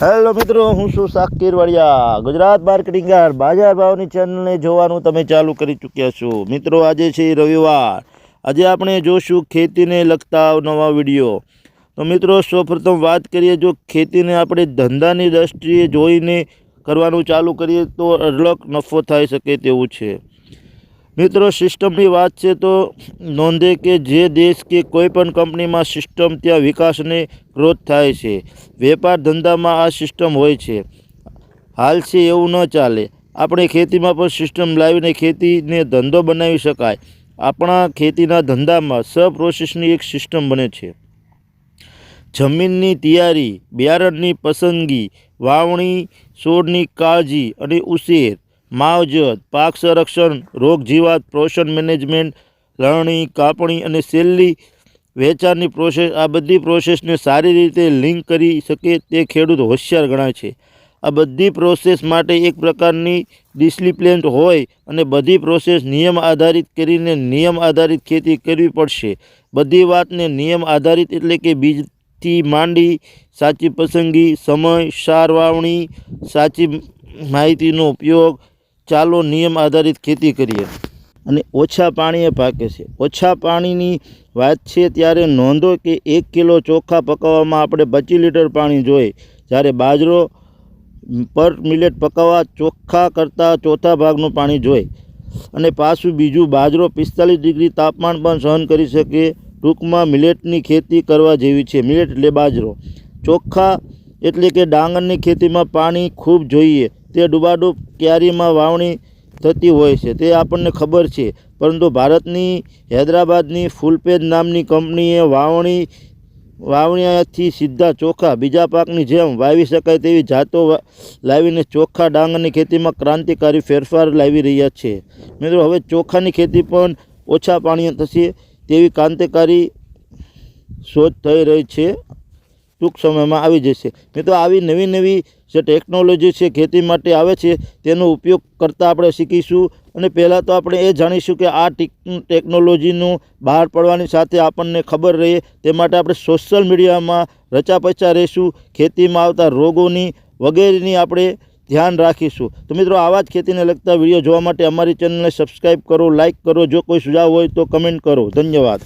Hello મિત્રો, હું છું સાકીર વાડિયા. ગુજરાત માર્કેટિંગ બાજાર ભાવની ચેનલને જોવાનું તમે ચાલુ કરી ચૂક્યા છો. મિત્રો, આજે છે રવિવાર. આજે આપણે જોશું ખેતીને લગતા નવા વીડિયો. તો મિત્રો, સૌપ્રથમ વાત કરીએ, જો ખેતીને આપણે ધંધાની દ્રષ્ટિએ જોઈને કરવાનું ચાલુ કરીએ તો અઢળક નફો થઈ શકે તેવું છે. મિત્રો, સિસ્ટમની વાત છે તો નોંધે કે જે દેશ કે કોઈ પણ કંપનીમાં સિસ્ટમ ત્યાં વિકાસને ગ્રોથ થાય છે. વેપાર ધંધામાં આ સિસ્ટમ હોય છે. હાલ છે એવું ન ચાલે. આપણે ખેતીમાં પણ સિસ્ટમ લાવીને ખેતીને ધંધો બનાવી શકાય. આપણા ખેતીના ધંધામાં સ પ્રોસેસની એક સિસ્ટમ બને છે. જમીનની તૈયારી, બિયારણની પસંદગી, વાવણી, છોડની કાળજી અને ઉછેર માવજત, પાક સંરક્ષણ, રોગ જીવાત, પોષણ મેનેજમેન્ટ, લણણી, કાપણી અને છેલ્લી વેચાણની પ્રોસેસ આ બધી પ્રોસેસને સારી રીતે લિંક કરી શકે તે ખેડૂત હોશિયાર ગણાય છે. આ બધી પ્રોસેસ માટે એક પ્રકારની ડિસિપ્લિન હોય અને બધી પ્રોસેસ નિયમ આધારિત કરીને નિયમ આધારિત ખેતી કરવી પડશે. બધી વાતને નિયમ આધારિત એટલે કે બીજથી માંડી સાચી પસંદગી, સમય, સાર વાવણી, સાચી માહિતીનો ઉપયોગ ચાલો નિયમ આધારિત ખેતી કરીએ. અને ઓછા પાણીએ પાકે છે. ઓછા પાણીની વાત છે ત્યારે નોંધો કે એક કિલો ચોખા પકાવવામાં આપણે પચીસ લીટર પાણી જોઈએ. જ્યારે બાજરો પર મિલેટ પકાવવા ચોખ્ખા કરતાં ચોથા ભાગનું પાણી જોઈએ. અને પાછું બીજું, બાજરો પિસ્તાલીસ ડિગ્રી તાપમાન પણ સહન કરી શકે ટૂંકમાં મિલેટની ખેતી કરવા જેવી છે. મિલેટ એટલે બાજરો. ચોખ્ખા એટલે કે ડાંગરની ખેતીમાં પાણી ખૂબ જોઈએ. તે ડૂબાડૂબ ક્યારીમાં વાવણી થતી હોય છે, તે આપણને ખબર છે. પરંતુ ભારતની હૈદરાબાદની ફૂલપેજ નામની કંપનીએ વાવણી, વાવણીયાથી સીધા ચોખા બીજા પાકની જેમ વાવી શકાય તેવી જાતો લાવીને ચોખા ડાંગરની ખેતીમાં ક્રાંતિકારી ફેરફાર લાવી રહ્યા છે. મિત્રો, હવે ચોખાની ખેતી પણ ઓછા પાણીએ થશે તેવી ક્રાંતિકારી શોધ થઈ રહી છે. ટૂંક સમયમાં આવી જશે. મિત્રો, આવી નવી નવી જે ટેકનોલોજી છે, ખેતી માટે આવે છે, તેનો ઉપયોગ કરતાં આપણે શીખીશું. અને પહેલાં તો આપણે એ જાણીશું કે આ ટેક ટેકનોલોજીનું બહાર પડવાની સાથે આપણને ખબર રહે. તે માટે આપણે સોશિયલ મીડિયામાં રચાપચા રહીશું. ખેતીમાં આવતા રોગોની વગેરેની આપણે ધ્યાન રાખીશું. તો મિત્રો, આવા જ ખેતીને લગતા વીડિયો જોવા માટે અમારી ચેનલને સબસ્ક્રાઈબ કરો લાઇક કરો. જો કોઈ સુઝાવ હોય તો કમેન્ટ કરો. ધન્યવાદ.